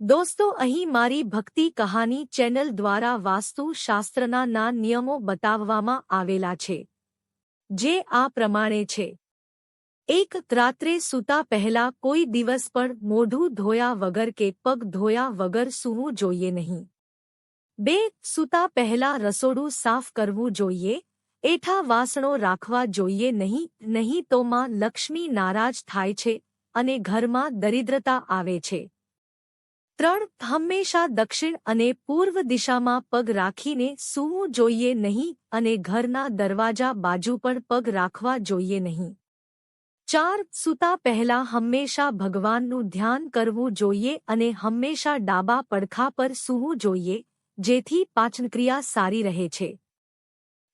દોસ્તો, અહીં મારી ભક્તિ કહાની ચેનલ દ્વારા વાસ્તુ શાસ્ત્રના ના નિયમો બતાવવામાં આવેલા છે, જે આ પ્રમાણે છે. એક રાત્રે સૂતા પહેલા કોઈ દિવસ પણ મોઢું ધોયા વગર કે પગ ધોયા વગર સૂવું જોઈએ નહીં. બે, સૂતા પહેલા રસોડું સાફ કરવું જોઈએ, એઠા વાસણો રાખવા જોઈએ નહીં નહીં તો માં લક્ષ્મી નારાજ થાય છે અને ઘરમાં દરિદ્રતા આવે છે. ત્રણ હંમેશા દક્ષિણ અને પૂર્વ દિશામાં પગ રાખીને સૂવું જોઈએ નહીં અને ઘરના દરવાજા બાજુ પણ પગ રાખવા જોઈએ નહીં. ચાર, સૂતા પહેલા હંમેશા ભગવાનનું ધ્યાન કરવું જોઈએ અને હંમેશા ડાબા પડખા પર સૂવું જોઈએ, જેથી પાચનક્રિયા સારી રહે છે.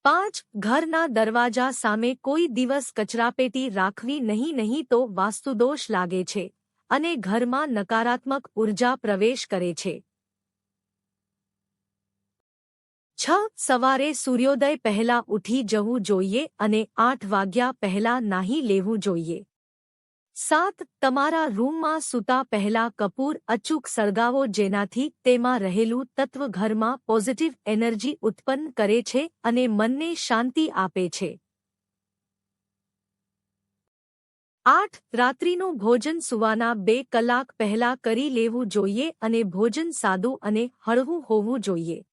પાંચ, ઘરના દરવાજા સામે કોઈ દિવસ કચરાપેટી રાખવી નહીં નહીં તો વાસ્તુદોષ લાગે છે. અને ઘરમાં નકારાત્મક ઊર્જા પ્રવેશ કરે છે. છ, સવારે સૂર્યોદય પહેલા ઉઠી જવું જોઈએ અને આઠ વાગ્યા પહેલા નાહી લેવું જોઈએ. સાત, તમારા રૂમમાં સૂતા પહેલા કપૂર અચૂક સળગાવો જેનાથી તેમાં રહેલું તત્વ ઘરમાં પોઝિટિવ એનર્જી ઉત્પન્ન કરે છે અને મનને શાંતિ આપે છે. આઠ, રાત્રિનું ભોજન સુવાના બે કલાક પહેલા કરી લેવું જોઈએ અને ભોજન સાદું અને હળવું હોવું જોઈએ.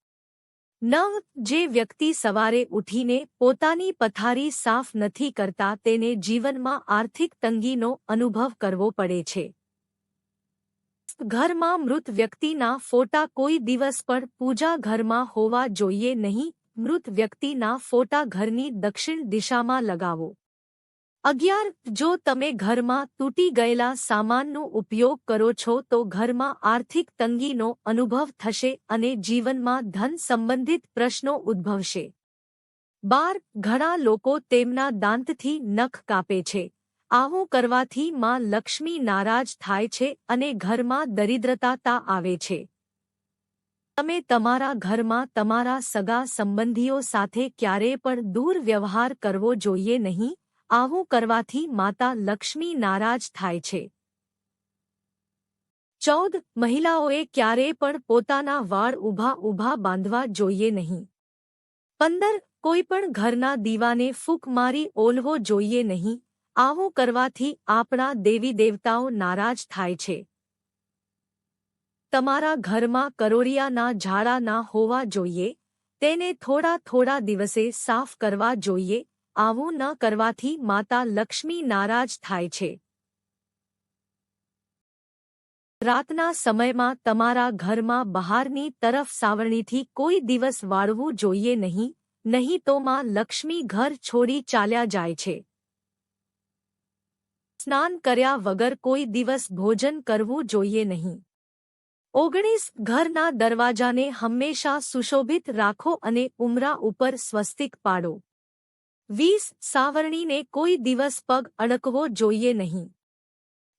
નવ, જે વ્યક્તિ સવારે ઉઠીને પોતાની પથારી સાફ નથી કરતા તેને જીવનમાં આર્થિક તંગીનો અનુભવ કરવો પડે છે. ઘરમાં મૃત વ્યક્તિના ફોટા કોઈ દિવસ પણ પૂજા ઘરમાં હોવા જોઈએ નહીં, મૃત વ્યક્તિના ફોટા ઘરની દક્ષિણ દિશામાં લગાવો. અગિયાર, જો તમે ઘરમાં તૂટી ગયેલા સામાનનો ઉપયોગ કરો છો, તો ઘરમાં આર્થિક તંગીનો અનુભવ થશે અને જીવનમાં ધન સંબંધિત પ્રશ્નો ઉદ્ભવશે. બાર, ઘણા લોકો તેમના દાંતથી નખ કાપે છે. આવું કરવાથી માં લક્ષ્મી નારાજ થાય છે અને ઘરમાં દરિદ્રતા આવે છે. તમે તમારા ઘરમાં તમારા સગા સંબંધીઓ સાથે ક્યારેય પણ દૂર વ્યવહાર કરવો જોઈએ નહીં? આવું કરવાથી માતા લક્ષ્મી નારાજ થાય છે. ચૌદ મહિલાઓએ ક્યારેય પણ પોતાના વાળ ઊભા ઊભા બાંધવા જોઈએ નહીં. પંદર કોઈ પણ ઘરના દીવાને ફૂક મારી ઓલવો જોઈએ નહીં. આવું કરવાથી આપણા દેવી દેવતાઓ નારાજ થાય છે. તમારા ઘરમાં કરોરિયાના ઝાડા ના હોવા જોઈએ. તેને થોડા થોડા દિવસે સાફ કરવા જોઈએ. આવું ન કરવાથી માતા લક્ષ્મી નારાજ થાય છે. રાતના સમયમાં તમારા ઘરમાં બહારની તરફ સાવરણીથી કોઈ દિવસ વાળવું જોઈએ નહીં નહીં તો માં લક્ષ્મી ઘર છોડી ચાલ્યા જાય છે. સ્નાન કર્યા વગર કોઈ દિવસ ભોજન કરવું જોઈએ નહીં. ઓગણીસ ઘરના દરવાજાને હંમેશા સુશોભિત રાખો અને ઉમરા ઉપર સ્વસ્તિક પાડો. વીસ સાવરણીને કોઈ દિવસ પગ અડકવો જોઈએ નહીં.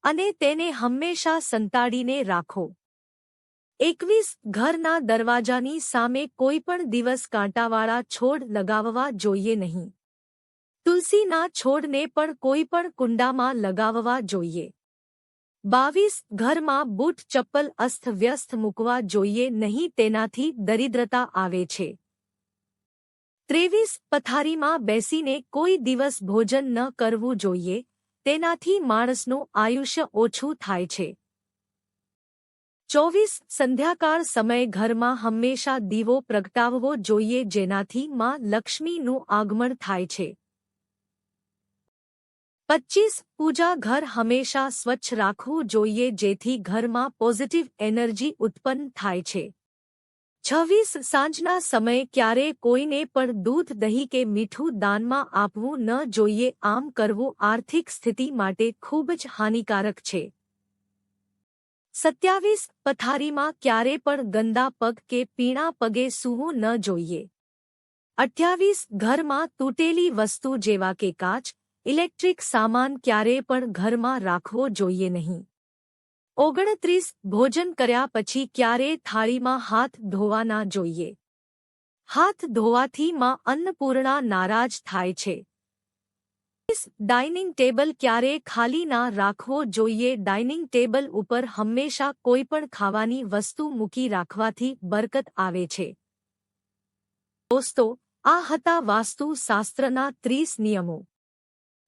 અને તેને હંમેશા સંતાડીને રાખો. એકવીસ ઘરના દરવાજાની સામે કોઈ પણ દિવસ કાંટાવાળા છોડ લગાવવા જોઈએ નહીં. તુલસીના છોડને પણ કોઈ પણ કુંડામાં લગાવવા જોઈએ. બાવીસ ઘરમાં બૂટ, ચપ્પલ અસ્તવ્યસ્ત મૂકવા જોઈએ નહીં તેનાથી દરિદ્રતા આવે છે. ત્રેવીસ પથારીમાં બેસીને કોઈ દિવસ ભોજન ન કરવું જોઈએ, તેનાથી માણસનું આયુષ્ય ઓછું થાય છે. ચોવીસ સંધ્યાકાળ સમય ઘરમાં હંમેશા દીવો પ્રગટાવવો જોઈએ જેનાથી માં લક્ષ્મીનું આગમન થાય છે. પચ્ચીસ પૂજા ઘર હંમેશા સ્વચ્છ રાખવું જોઈએ જેથી ઘરમાં પોઝિટિવ એનર્જી ઉત્પન્ન થાય છે. છવ્વીસ સાંજના સમયે ક્યારે કોઈને પણ દૂધ દહીં કે મીઠું દાનમાં આપવું ન જોઈએ, આમ કરવું આર્થિક સ્થિતિ માટે ખૂબ જ હાનિકારક છે. સત્યાવીસ પથારીમાં ક્યારે પણ ગંદા પગ કે પીણા પગે સૂવું ન જોઈએ. અઠ્યાવીસ ઘરમાં તૂટેલી વસ્તુ જેવા કે કાચ, ઇલેક્ટ્રિક સામાન ક્યારે પણ ઘરમાં રાખવો જોઈએ નહીં. ઓગણત્રીસ ભોજન કર્યા પછી ક્યારેય થાળીમાં હાથ ધોવાના જોઈએ? હાથ ધોવાથી માં અન્નપૂર્ણા નારાજ થાય છે. ડાઇનિંગ ટેબલ ક્યારે ખાલી ના રાખવો જોઈએ? ડાઇનિંગ ટેબલ ઉપર હંમેશા કોઈ પણ ખાવાની વસ્તુ મૂકી રાખવાથી બરકત આવે છે. દોસ્તો, આ હતા વાસ્તુ શાસ્ત્રના ત્રીસ નિયમો.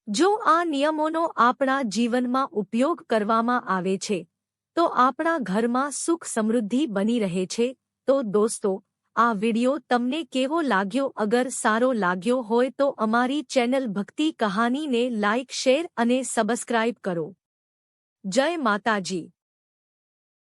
જો આ નિયમોનો આપણા જીવનમાં ઉપયોગ કરવામાં આવે છે તો આપણા ઘરમાં સુખ સમૃદ્ધિ બની રહે છે. તો દોસ્તો, આ વિડિયો તમને કેવો લાગ્યો? અગર સારો લાગ્યો હોય તો અમારી ચેનલ ભક્તિ કહાનીને લાઇક શેર અને સબસ્ક્રાઇબ કરો. જય માતાજી.